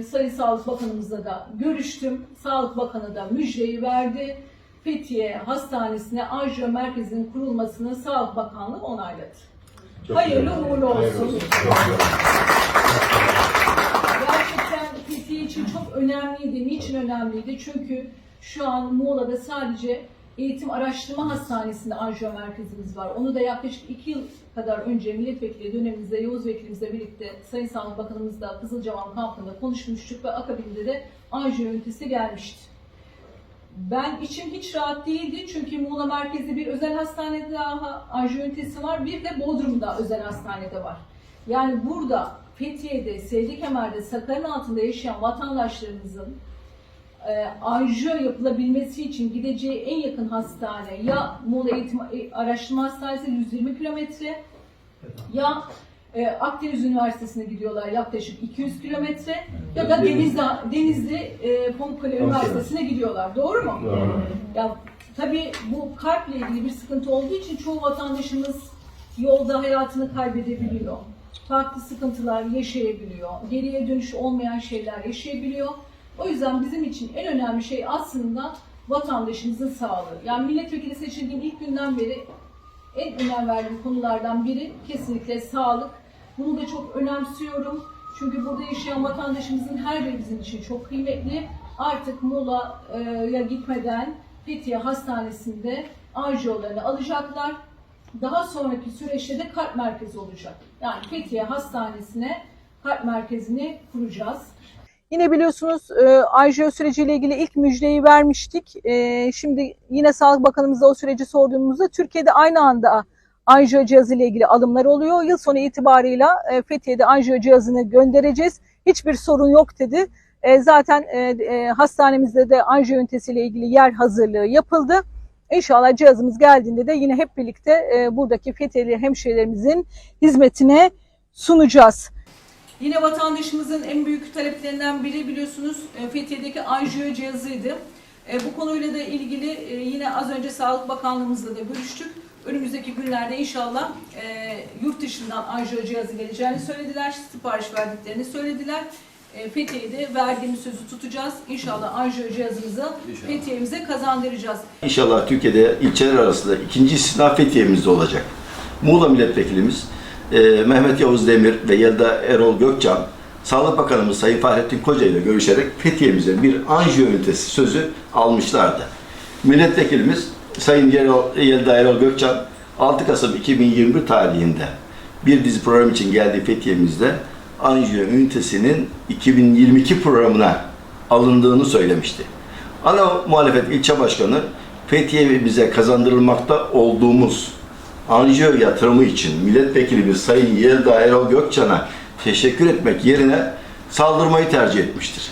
Sayın Sağlık Bakanımızla da görüştüm. Sağlık Bakanı da müjdeyi verdi. Fethiye Hastanesi'ne anjiyo merkezinin kurulmasını Sağlık Bakanlığı onayladı. Hayırlı uğurlu olsun. Gerçekten Fethiye için çok önemliydi. Niçin önemliydi? Çünkü şu an Muğla'da sadece Eğitim Araştırma Hastanesi'nde anjiyo merkezimiz var. Onu da yaklaşık iki yıl kadar önce milletvekili dönemimizde Yavuz Vekilimizle birlikte Sayın Sağlık Bakanımızla Kızılcahamam kampında konuşmuştuk ve akabinde de anjiyo ünitesi gelmişti. Ben içim hiç rahat değildi çünkü Muğla merkezde bir özel hastanede daha anjiyo ünitesi var. Bir de Bodrum'da özel hastanede var. Yani burada Fethiye'de, Sevdikemer'de, Sakar'ın altında yaşayan vatandaşlarımızın e, anjiyo yapılabilmesi için gideceği en yakın hastane ya Muğla Eğitim Araştırma Hastanesi 120 kilometre ya e, Akdeniz Üniversitesi'ne gidiyorlar yaklaşık 200 kilometre ya da Denizli, Denizli e, Pamukkale Üniversitesi'ne gidiyorlar. Doğru mu? Ya tabii bu kalple ilgili bir sıkıntı olduğu için çoğu vatandaşımız yolda hayatını kaybedebiliyor. Farklı sıkıntılar yaşayabiliyor. Geriye dönüş olmayan şeyler yaşayabiliyor. O yüzden bizim için en önemli şey aslında vatandaşımızın sağlığı. Yani milletvekili seçildiğim ilk günden beri en önem verdiğim konulardan biri kesinlikle sağlık. Bunu da çok önemsiyorum. Çünkü burada yaşayan vatandaşımızın her biri bizim için çok kıymetli. Artık Muğla'ya gitmeden Fethiye Hastanesi'nde anjiyolarını alacaklar. Daha sonraki süreçte de kalp merkezi olacak. Yani Fethiye Hastanesi'ne kalp merkezini kuracağız. Yine biliyorsunuz e, anjiyo süreciyle ilgili ilk müjdeyi vermiştik. E, şimdi yine Sağlık Bakanımıza o süreci sorduğumuzda Türkiye'de aynı anda anjiyo cihazı ile ilgili alımlar oluyor. Yıl sonu itibarıyla e, Fethiye'de anjiyo cihazını göndereceğiz. Hiçbir sorun yok dedi. E, zaten e, e, hastanemizde de anjiyo ünitesiyle ilgili yer hazırlığı yapıldı. İnşallah cihazımız geldiğinde de yine hep birlikte e, buradaki Fethiyeli hemşehrilerimizin hizmetine sunacağız. Yine vatandaşımızın en büyük taleplerinden biri biliyorsunuz e, Fethiye'deki anjiyo cihazıydı. E, Bu konuyla da ilgili e, yine az önce Sağlık Bakanlığımızla da görüştük. Önümüzdeki günlerde inşallah yurt dışından anjiyo cihazı geleceğini söylediler, sipariş verdiklerini söylediler. E, Fethiye'de verdiğimiz sözü tutacağız. İnşallah anjiyo cihazımızı Fethiye'mize kazandıracağız. İnşallah Türkiye'de ilçeler arasında ikinci istisna Fethiye'mizde olacak. Muğla Milletvekilimiz e, Mehmet Yavuz Demir ve Yelda Erol Gökçen, Sağlık Bakanımız Sayın Fahrettin Koca ile görüşerek Fethiye'mize bir anjiyo ünitesi sözü almışlardı. Milletvekilimiz Sayın Yelda Erol Gökçen 6 Kasım 2021 tarihinde bir dizi program için geldiği Fethiye'mizde anjiyo ünitesinin 2022 programına alındığını söylemişti. Ana muhalefet ilçe başkanı Fethiye'mize kazandırılmakta olduğumuz anjiyo yatırımı için milletvekilimiz Sayın Yelda Erol Gökçen'e teşekkür etmek yerine saldırmayı tercih etmiştir.